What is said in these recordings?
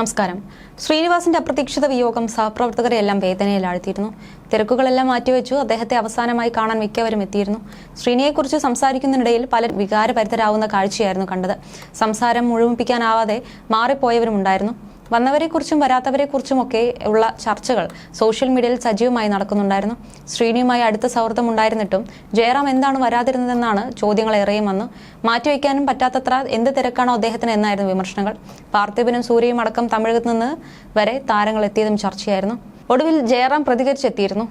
നമസ്കാരം. ശ്രീനിവാസിന്റെ അപ്രതീക്ഷിത വിയോഗം സഹപ്രവർത്തകരെ എല്ലാം വേദനയിലാഴ്ത്തിയിരുന്നു. തിരക്കുകളെല്ലാം മാറ്റിവെച്ചു അദ്ദേഹത്തെ അവസാനമായി കാണാൻ മിക്കവരും എത്തിയിരുന്നു. ശ്രീനിയെക്കുറിച്ച് സംസാരിക്കുന്നതിനിടയിൽ പല വികാരഭരിതരാവുന്ന കാഴ്ചയായിരുന്നു കണ്ടത്. സംസാരം മുഴുമിപ്പിക്കാനാവാതെ മാറിപ്പോയവരും ഉണ്ടായിരുന്നു വന്നവരെക്കുറിച്ചും വരാത്തവരെക്കുറിച്ചുമൊക്കെ ഉള്ള ചർച്ചകൾ സോഷ്യൽ മീഡിയയിൽ സജീവമായി നടക്കുന്നുണ്ടായിരുന്നു. ശ്രീനിയുമായി അടുത്ത സൗഹൃദം ഉണ്ടായിരുന്നിട്ടും ജയറാം എന്താണ് വരാതിരുന്നതെന്നാണ് ചോദ്യങ്ങൾ ഏറെയും വന്നു. മാറ്റിവെക്കാനും പറ്റാത്തത്ര എന്ത് തിരക്കാണോ അദ്ദേഹത്തിന് എന്നായിരുന്നു വിമർശനങ്ങൾ. പാർത്ഥിബനും സൂര്യയും അടക്കം തമിഴകത്ത് നിന്ന് വരെ താരങ്ങൾ എത്തിയതും ചർച്ചയായിരുന്നു. ഒടുവിൽ ജയറാം പ്രതികരിച്ചെത്തിയിരുന്നു.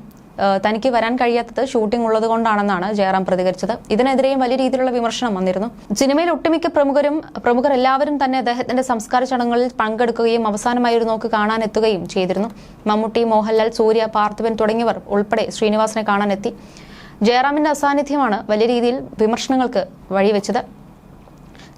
തനിക്ക് വരാൻ കഴിയാത്തത് ഷൂട്ടിംഗ് ഉള്ളത് കൊണ്ടാണെന്നാണ് ജയറാം പ്രതികരിച്ചത്. ഇതിനെതിരെയും വലിയ രീതിയിലുള്ള വിമർശനം വന്നിരുന്നു. സിനിമയിൽ ഒട്ടുമിക്ക പ്രമുഖരും പ്രമുഖർ എല്ലാവരും തന്നെ അദ്ദേഹത്തിന്റെ സംസ്കാര ചടങ്ങുകളിൽ പങ്കെടുക്കുകയും അവസാനമായി ഒരു നോക്ക് കാണാനെത്തുകയും ചെയ്തിരുന്നു. മമ്മൂട്ടി മോഹൻലാൽ സൂര്യ പാർത്ഥിവൻ തുടങ്ങിയവർ ഉൾപ്പെടെ ശ്രീനിവാസനെ കാണാനെത്തി. ജയറാമിന്റെ അസാന്നിധ്യമാണ് വലിയ രീതിയിൽ വിമർശനങ്ങൾക്ക് വഴിവെച്ചത്.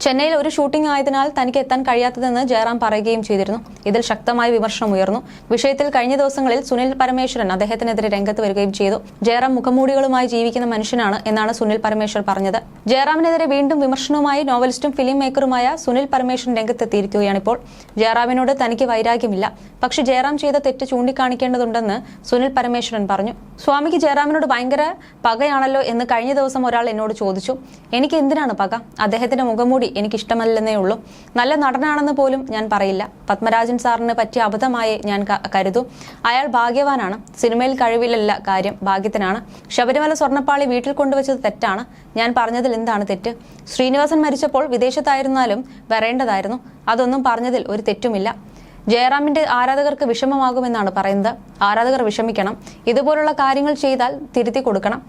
ചെന്നൈയിൽ ഒരു ഷൂട്ടിംഗ് ആയതിനാൽ തനിക്ക് എത്താൻ കഴിയാത്തതെന്ന് ജയറാം പറയുകയും ചെയ്തിരുന്നു. ഇതിൽ ശക്തമായ വിമർശനം ഉയർന്നു. വിഷയത്തിൽ കഴിഞ്ഞ ദിവസങ്ങളിൽ സുനിൽ പരമേശ്വരൻ അദ്ദേഹത്തിനെതിരെ രംഗത്ത് വരികയും ചെയ്തു. ജയറാം മുഖമൂടികളുമായി ജീവിക്കുന്ന മനുഷ്യനാണ് എന്നാണ് സുനിൽ പരമേശ്വർ പറഞ്ഞത്. ജയറാമിനെതിരെ വീണ്ടും വിമർശനവുമായി നോവലിസ്റ്റും ഫിലിം മേക്കറുമായ സുനിൽ പരമേശ്വരൻ രംഗത്തെത്തിയിരിക്കുകയാണ് ഇപ്പോൾ. ജയറാമിനോട് തനിക്ക് വൈരാഗ്യമില്ല. പക്ഷേ ജയറാം ചെയ്ത തെറ്റ് ചൂണ്ടിക്കാണിക്കേണ്ടതുണ്ടെന്ന് സുനിൽ പരമേശ്വരൻ പറഞ്ഞു. സ്വാമിക്ക് ജയറാമിനോട് ഭയങ്കര പകയാണല്ലോ എന്ന് കഴിഞ്ഞ ദിവസം ഒരാൾ എന്നോട് ചോദിച്ചു. എനിക്ക് എന്തിനാണ് പക? അദ്ദേഹത്തിന്റെ മുഖംമൂടി എനിക്ക് ഇഷ്ടമല്ലെന്നേ ഉള്ളൂ. നല്ല നടനാണെന്ന് പോലും ഞാൻ പറയില്ല. പത്മരാജൻ സാറിന് പറ്റിയ അബദ്ധമായി ഞാൻ കരുതൂ. അയാൾ ഭാഗ്യവാനാണ്. സിനിമയിൽ കഴിവിലല്ല കാര്യം. ഭാഗ്യത്തിനാണ്. ശബരിമല സ്വർണപ്പാളി വീട്ടിൽ കൊണ്ടുവച്ചത് തെറ്റാണ്. ഞാൻ പറഞ്ഞതിൽ എന്താണ് തെറ്റ്? ശ്രീനിവാസൻ മരിച്ചപ്പോൾ വിദേശത്തായിരുന്നാലും വരേണ്ടതായിരുന്നു. അതൊന്നും പറഞ്ഞതിൽ ഒരു തെറ്റുമില്ല. ജയറാമിന്റെ ആരാധകർക്ക് വിഷമമാകുമെന്നാണ് പറയുന്നത്. ആരാധകർ വിഷമിക്കണം. ഇതുപോലുള്ള കാര്യങ്ങൾ ചെയ്താൽ തിരുത്തി കൊടുക്കണം.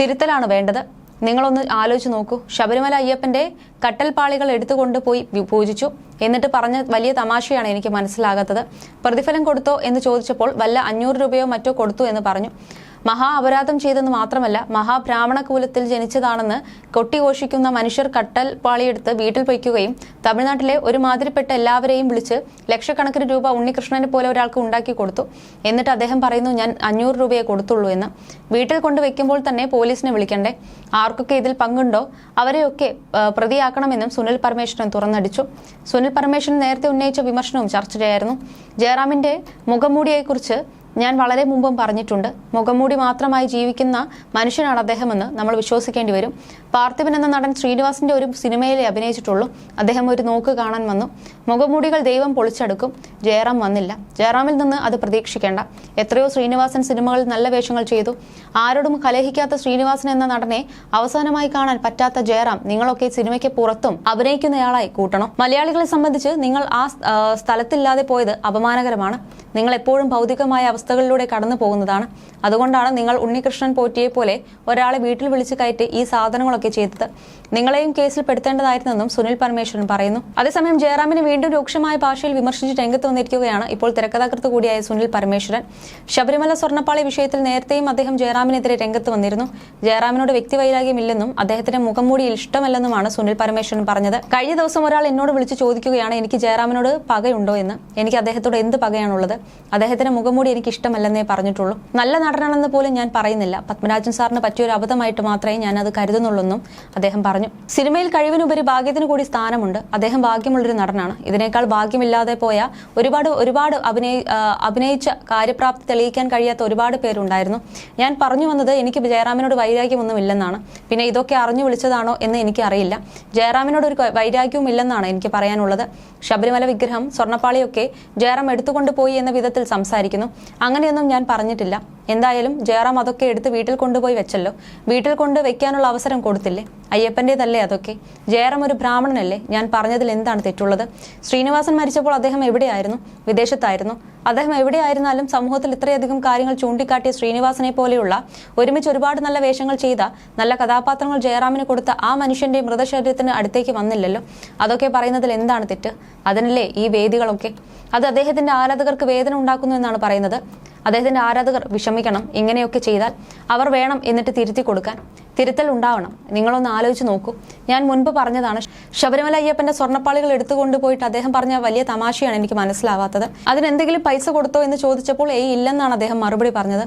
തിരുത്തലാണ് വേണ്ടത്. നിങ്ങളൊന്ന് ആലോചിച്ച് നോക്കൂ. ശബരിമല അയ്യപ്പന്റെ കട്ടൽപാളികൾ എടുത്തുകൊണ്ട് പോയി പൂജിച്ചു. എന്നിട്ട് പറഞ്ഞ വലിയ തമാശയാണ് എനിക്ക് മനസ്സിലാകാത്തത്. പ്രതിഫലം കൊടുത്തോ എന്ന് ചോദിച്ചപ്പോൾ വല്ല അഞ്ഞൂറ് രൂപയോ മറ്റോ കൊടുത്തു എന്ന് പറഞ്ഞു. മഹാ അപരാധം ചെയ്തെന്ന് മാത്രമല്ല മഹാബ്രാഹ്മണ കുലത്തിൽ ജനിച്ചതാണെന്ന് കൊട്ടിഘോഷിക്കുന്ന മനുഷ്യർ കട്ടൽ പാളിയെടുത്ത് വീട്ടിൽ പൊയ്ക്കുകയും തമിഴ്നാട്ടിലെ ഒരു മാതിരിപ്പെട്ട എല്ലാവരെയും വിളിച്ച് ലക്ഷക്കണക്കിന് രൂപ ഉണ്ണികൃഷ്ണനെ പോലെ ഒരാൾക്ക് ഉണ്ടാക്കി കൊടുത്തു. എന്നിട്ട് അദ്ദേഹം പറയുന്നു ഞാൻ അഞ്ഞൂറ് രൂപയെ കൊടുത്തുള്ളൂ എന്ന്. വീട്ടിൽ കൊണ്ടുവയ്ക്കുമ്പോൾ തന്നെ പോലീസിനെ വിളിക്കണ്ടേ? ആർക്കൊക്കെ ഇതിൽ പങ്കുണ്ടോ? അവരെയൊക്കെ പ്രതിയാക്കണമെന്നും സുനിൽ പരമേശ്വരൻ തുറന്നടിച്ചു. സുനിൽ പരമേശ്വരൻ നേരത്തെ ഉന്നയിച്ച വിമർശനവും ചർച്ചയായിരുന്നു. ജയറാമിന്റെ മുഖംമൂടിയെക്കുറിച്ച് ഞാൻ വളരെ മുമ്പും പറഞ്ഞിട്ടുണ്ട്. മുഖംമൂടി മാത്രമായി ജീവിക്കുന്ന മനുഷ്യനാണ് അദ്ദേഹമെന്ന് നമ്മൾ വിശ്വസിക്കേണ്ടി വരും. പാർത്ഥിവൻ എന്ന നടൻ ശ്രീനിവാസിന്റെ ഒരു സിനിമയിലെ അഭിനയിച്ചിട്ടുള്ളൂ. അദ്ദേഹം ഒരു നോക്ക് കാണാൻ വന്നു. മുഖംമൂടികൾ ദൈവം പൊളിച്ചെടുക്കും. ജയറാം വന്നില്ല. ജയറാമിൽ നിന്ന് അത് പ്രതീക്ഷിക്കേണ്ട. എത്രയോ ശ്രീനിവാസൻ സിനിമകളിൽ നല്ല വേഷങ്ങൾ ചെയ്തു. ആരോടും കലഹിക്കാത്ത ശ്രീനിവാസൻ എന്ന നടനെ അവസാനമായി കാണാൻ പറ്റാത്ത ജയറാം നിങ്ങളൊക്കെ സിനിമയ്ക്ക് പുറത്തും അഭിനയിക്കുന്നയാളായി കൂട്ടണം. മലയാളികളെ സംബന്ധിച്ച് നിങ്ങൾ ആ സ്ഥലത്തില്ലാതെ പോയത് അപമാനകരമാണ്. നിങ്ങൾ എപ്പോഴും ഭൗതികമായ അവസ്ഥകളിലൂടെ കടന്നു പോകുന്നതാണ്. അതുകൊണ്ടാണ് നിങ്ങൾ ഉണ്ണികൃഷ്ണൻ പോറ്റിയെ പോലെ ഒരാളെ വീട്ടിൽ വിളിച്ചു കയറ്റി ഈ സാധനങ്ങളൊക്കെ ചെയ്തത്. നിങ്ങളെയും കേസിൽ പെടുത്തേണ്ടതായിരുന്നെന്നും സുനിൽ പരമേശ്വരൻ പറയുന്നു. അതേസമയം ജയറാമിനെ വീണ്ടും രൂക്ഷമായ ഭാഷയിൽ വിമർശിച്ച് രംഗത്ത് വന്നിരിക്കുകയാണ് ഇപ്പോൾ തിരക്കഥാകൃത്ത് കൂടിയായ സുനിൽ പരമേശ്വരൻ. ശബരിമല സ്വർണപ്പാളി വിഷയത്തിൽ നേരത്തെയും അദ്ദേഹം ജയറാമിനെതിരെ രംഗത്ത് വന്നിരുന്നു. ജയറാമിനോട് വ്യക്തിവൈരാഗ്യമില്ലെന്നും അദ്ദേഹത്തിന്റെ മുഖംമൂടിയിൽ ഇഷ്ടമല്ലെന്നുമാണ് സുനിൽ പരമേശ്വരൻ പറഞ്ഞത്. കഴിഞ്ഞ ദിവസം ഒരാൾ എന്നോട് വിളിച്ച് ചോദിക്കുകയാണ് എനിക്ക് ജയറാമിനോട് പകയുണ്ടോ? എന്ന്. എനിക്ക് അദ്ദേഹത്തോട് എന്ത് പകയാണുള്ളത്? അദ്ദേഹത്തിന്റെ മുഖംമൂടി എനിക്ക് ഇഷ്ടമല്ലെന്നേ പറഞ്ഞിട്ടുള്ളൂ. നല്ല നടനാണെന്ന് പോലും ഞാൻ പറയുന്നില്ല. പത്മരാജൻ സാറിന് പറ്റിയൊരു അബദ്ധമായിട്ട് മാത്രമേ ഞാൻ അത് കരുതുന്നുള്ളൂന്നും അദ്ദേഹം പറഞ്ഞു. സിനിമയിൽ കഴിവിനുപരി ഭാഗ്യത്തിന് കൂടി സ്ഥാനമുണ്ട്. അദ്ദേഹം ഭാഗ്യമുള്ളൊരു നടനാണ്. ഇതിനേക്കാൾ ഭാഗ്യമില്ലാതെ പോയ ഒരുപാട് ഒരുപാട് അഭിനയി അഭിനയിച്ച കാര്യപ്രാപ്തി തെളിയിക്കാൻ കഴിയാത്ത ഒരുപാട് പേരുണ്ടായിരുന്നു. ഞാൻ പറഞ്ഞു വന്നത് എനിക്ക് ജയറാമിനോട് വൈരാഗ്യമൊന്നും ഇല്ലെന്നാണ് പിന്നെ ഇതൊക്കെ അറിഞ്ഞു വിളിച്ചതാണോ എന്ന് എനിക്ക് അറിയില്ല ജയറാമിനോട് ഒരു വൈരാഗ്യവും ഇല്ലെന്നാണ് എനിക്ക് പറയാനുള്ളത്. ശബരിമല വിഗ്രഹം സ്വർണപ്പാളിയൊക്കെ ജയറാം എടുത്തുകൊണ്ട് പോയി എന്ന വിധത്തിൽ സംസാരിക്കുന്നു. അങ്ങനെയൊന്നും ഞാൻ പറഞ്ഞിട്ടില്ല. എന്തായാലും ജയറാം അതൊക്കെ എടുത്ത് വീട്ടിൽ കൊണ്ടുപോയി വെച്ചല്ലോ. വീട്ടിൽ കൊണ്ട് വെക്കാനുള്ള അവസരം കൊടുത്തില്ലേ? അയ്യപ്പന്റെതല്ലേ അതൊക്കെ? ജയറാം ഒരു ബ്രാഹ്മണനല്ലേ? ഞാൻ പറഞ്ഞതിൽ എന്താണ് തെറ്റുള്ളത്? ശ്രീനിവാസൻ മരിച്ചപ്പോൾ അദ്ദേഹം എവിടെയായിരുന്നു? വിദേശത്തായിരുന്നു. അദ്ദേഹം എവിടെയായിരുന്നാലും സമൂഹത്തിൽ ഇത്രയധികം കാര്യങ്ങൾ ചൂണ്ടിക്കാട്ടിയ ശ്രീനിവാസനെ പോലെയുള്ള ഒരുമിച്ച് ഒരുപാട് നല്ല വേഷങ്ങൾ ചെയ്ത നല്ല കഥാപാത്രങ്ങൾ ജയറാമിന് കൊടുത്ത ആ മനുഷ്യന്റെ മൃതശരീരത്തിന് അടുത്തേക്ക് വന്നില്ലല്ലോ? അതൊക്കെ പറയുന്നതിൽ എന്താണ് തെറ്റ്? അതിനല്ലേ ഈ വേദികളൊക്കെ? അത് അദ്ദേഹത്തിന്റെ ആരാധകർക്ക് വേദന ഉണ്ടാക്കുന്നു എന്നാണ് പറയുന്നത്. അദ്ദേഹത്തിന്റെ ആരാധകർ വിഷമിക്കണം ഇങ്ങനെയൊക്കെ ചെയ്താൽ അവർ വേണം എന്നിട്ട് തിരുത്തി കൊടുക്കാൻ. തിരുത്തൽ ഉണ്ടാവണം. നിങ്ങളൊന്ന് ആലോചിച്ച് നോക്കൂ. ഞാൻ മുൻപ് പറഞ്ഞതാണ് ശബരിമല അയ്യപ്പന്റെ സ്വർണപ്പാളികൾ എടുത്തുകൊണ്ട് പോയിട്ട് അദ്ദേഹം പറഞ്ഞ വലിയ തമാശയാണ് എനിക്ക് മനസ്സിലാവാത്തത്. അതിനെന്തെങ്കിലും പൈസ കൊടുത്തോ എന്ന് ചോദിച്ചപ്പോൾ ഏയ് ഇല്ലെന്നാണ് അദ്ദേഹം മറുപടി പറഞ്ഞത്.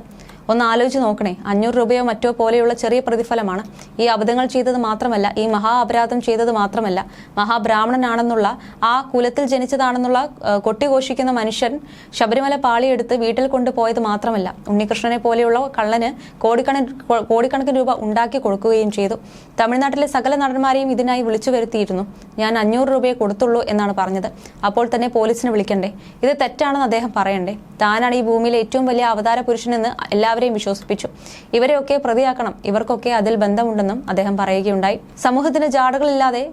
ഒന്ന് ആലോചിച്ച് നോക്കണേ. അഞ്ഞൂറ് രൂപയോ മറ്റോ പോലെയുള്ള ചെറിയ പ്രതിഫലമാണ്. ഈ അബദ്ധങ്ങൾ ചെയ്തത് മാത്രമല്ല ഈ മഹാ അപരാധം ചെയ്തത് മാത്രമല്ല മഹാബ്രാഹ്മണനാണെന്നുള്ള ആ കുലത്തിൽ ജനിച്ചതാണെന്നുള്ള കൊട്ടിഘോഷിക്കുന്ന മനുഷ്യൻ ശബരിമല പാളിയെടുത്ത് വീട്ടിൽ കൊണ്ടുപോയത് മാത്രമല്ല ഉണ്ണികൃഷ്ണനെ പോലെയുള്ള കള്ളന് കോടിക്കണക്കിന് കോടിക്കണക്കിന് രൂപ ഉണ്ടാക്കി കൊടുക്കുകയും ചെയ്തു. തമിഴ്നാട്ടിലെ സകല നടന്മാരെയും ഇതിനായി വിളിച്ചു വരുത്തിയിരുന്നു. ഞാൻ അഞ്ഞൂറ് രൂപയെ കൊടുത്തുള്ളൂ എന്നാണ് പറഞ്ഞത്. അപ്പോൾ തന്നെ പോലീസിനെ വിളിക്കണ്ടേ? ഇത് തെറ്റാണെന്ന് അദ്ദേഹം പറയണ്ടേ? താനാണ് ഈ ഭൂമിയിലെ ഏറ്റവും വലിയ അവതാര പുരുഷനെന്ന് എല്ലാവരെയും വിശ്വസിപ്പിച്ചു. ഇവരെയൊക്കെ പ്രതിയാക്കണം. ഇവർക്കൊക്കെ അതിൽ ബന്ധമുണ്ടെന്നും അദ്ദേഹം പറയുകയുണ്ടായി. സമൂഹത്തിന് ജാടകളില്ലാതെ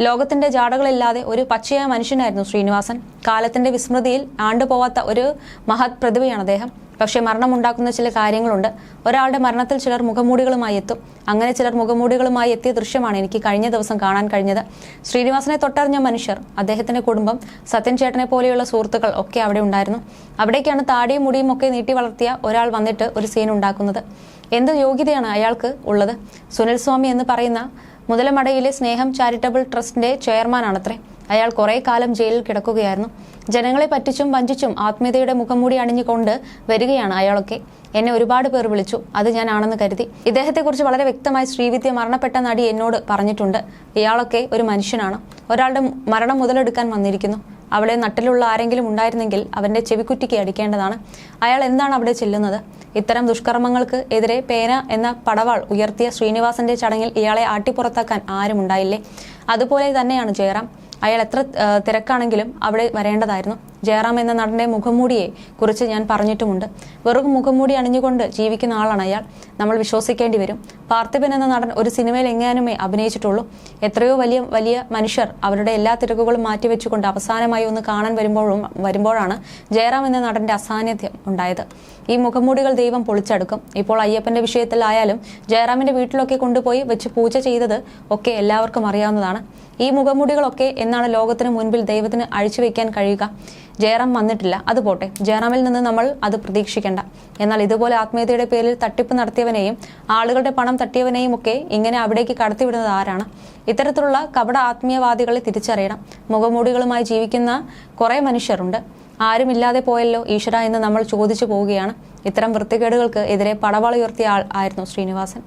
ലോകത്തിന്റെ ജാടകളില്ലാതെ ഒരു പച്ചയായ മനുഷ്യനായിരുന്നു ശ്രീനിവാസൻ. കാലത്തിന്റെ വിസ്മൃതിയിൽ ആണ്ടുപോവാത്ത ഒരു മഹത് പ്രതിഭയാണ് അദ്ദേഹം. പക്ഷേ മരണമുണ്ടാക്കുന്ന ചില കാര്യങ്ങളുണ്ട്. ഒരാളുടെ മരണത്തിൽ ചിലർ മുഖമൂടികളുമായി എത്തും. അങ്ങനെ ചിലർ മുഖമൂടികളുമായി എത്തിയ ദൃശ്യമാണ് എനിക്ക് കഴിഞ്ഞ ദിവസം കാണാൻ കഴിഞ്ഞത്. ശ്രീനിവാസനെ തൊട്ടറിഞ്ഞ മനുഷ്യർ അദ്ദേഹത്തിന്റെ കുടുംബം സത്യൻ ചേട്ടനെ പോലെയുള്ള സുഹൃത്തുക്കൾ ഒക്കെ അവിടെ ഉണ്ടായിരുന്നു. അവിടേക്കാണ് താടിയും മുടിയും ഒക്കെ നീട്ടി വളർത്തിയ ഒരാൾ വന്നിട്ട് ഒരു സീൻ ഉണ്ടാക്കുന്നത്. എന്ത് യോഗ്യതയാണ് അയാൾക്ക് ഉള്ളത്? സുനിൽ സ്വാമി എന്ന് പറയുന്ന മുതലമടയിലെ സ്നേഹം ചാരിറ്റബിൾ ട്രസ്റ്റിന്റെ ചെയർമാനാണത്രേ. അയാൾ കുറെ കാലം ജയിലിൽ കിടക്കുകയായിരുന്നു. ജനങ്ങളെ പറ്റിച്ചും വഞ്ചിച്ചും ആത്മീയതയുടെ മുഖംമൂടി അണിഞ്ഞുകൊണ്ട് വരികയാണ് അയാളൊക്കെ. എന്നെ ഒരുപാട് പേർ വിളിച്ചു. അത് ഞാനാണെന്ന് കരുതി. ഇദ്ദേഹത്തെക്കുറിച്ച് വളരെ വ്യക്തമായി ശ്രീവിദ്യ മരണപ്പെട്ട നടി എന്നോട് പറഞ്ഞിട്ടുണ്ട്. ഇയാളൊക്കെ ഒരു മനുഷ്യനാണ്. ഒരാളുടെ മരണം മുതലെടുക്കാൻ വന്നിരിക്കുന്നു. അവളെ നട്ടിലുള്ള ആരെങ്കിലും ഉണ്ടായിരുന്നെങ്കിൽ അവന്റെ ചെവിക്കുറ്റിക്ക് അടിക്കേണ്ടതാണ്. അയാൾ എന്താണ് അവിടെ ചെല്ലുന്നത്? ഇത്തരം ദുഷ്കർമ്മങ്ങൾക്ക് എതിരെ പേന എന്ന പടവാൾ ഉയർത്തിയ ശ്രീനിവാസന്റെ ചടങ്ങിൽ ഇയാളെ ആട്ടിപ്പുറത്താക്കാൻ ആരുമുണ്ടായില്ലേ? അതുപോലെ തന്നെയാണ് ജയറാം. അയാൾ എത്ര തിരക്കാണെങ്കിലും അവിടെ വരേണ്ടതായിരുന്നു. ജയറാം എന്ന നടന്റെ മുഖംമൂടിയെ കുറിച്ച് ഞാൻ പറഞ്ഞിട്ടുമുണ്ട്. വെറും മുഖംമൂടി അണിഞ്ഞുകൊണ്ട് ജീവിക്കുന്ന ആളാണ് അയാൾ. നമ്മൾ വിശ്വസിക്കേണ്ടി വരും. പാർത്ഥിപൻ എന്ന നടൻ ഒരു സിനിമയിൽ എങ്ങാനുമേ അഭിനയിച്ചിട്ടുള്ളൂ. എത്രയോ വലിയ വലിയ മനുഷ്യർ അവരുടെ എല്ലാ തിരക്കുകളും മാറ്റിവെച്ചുകൊണ്ട് അവസാനമായി ഒന്ന് കാണാൻ വരുമ്പോഴും വരുമ്പോഴാണ് ജയറാം എന്ന നടന്റെ അസാന്നിധ്യം ഉണ്ടായത്. ഈ മുഖംമൂടികൾ ദൈവം പൊളിച്ചെടുക്കും. ഇപ്പോൾ അയ്യപ്പന്റെ വിഷയത്തിലായാലും ജയറാമിന്റെ വീട്ടിലൊക്കെ കൊണ്ടുപോയി വെച്ച് പൂജ ചെയ്തത് ഒക്കെ എല്ലാവർക്കും അറിയാവുന്നതാണ്. ഈ മുഖംമൂടികളൊക്കെ എന്നാണ് ലോകത്തിന് മുൻപിൽ ദൈവത്തിന് അഴിച്ചു വയ്ക്കാൻ കഴിയുക. ജയറാം വന്നിട്ടില്ല അത് പോട്ടെ. ജയറാമിൽ നിന്ന് നമ്മൾ അത് പ്രതീക്ഷിക്കേണ്ട. എന്നാൽ ഇതുപോലെ ആത്മീയതയുടെ പേരിൽ തട്ടിപ്പ് നടത്തിയവനെയും ആളുകളുടെ പണം തട്ടിയവനെയും ഒക്കെ ഇങ്ങനെ അവിടേക്ക് കടത്തിവിടുന്നത് ആരാണ്? ഇത്തരത്തിലുള്ള കപട ആത്മീയവാദികളെ തിരിച്ചറിയണം. മുഖമൂടികളുമായി ജീവിക്കുന്ന കുറേ മനുഷ്യരുണ്ട്. ആരുമില്ലാതെ പോയല്ലോ ഈശ്വര എന്ന് നമ്മൾ ചോദിച്ചു പോവുകയാണ്. ഇത്തരം വൃത്തികേടുകൾക്ക് എതിരെ പടവാളുയർത്തിയ ആൾ ആയിരുന്നു ശ്രീനിവാസൻ.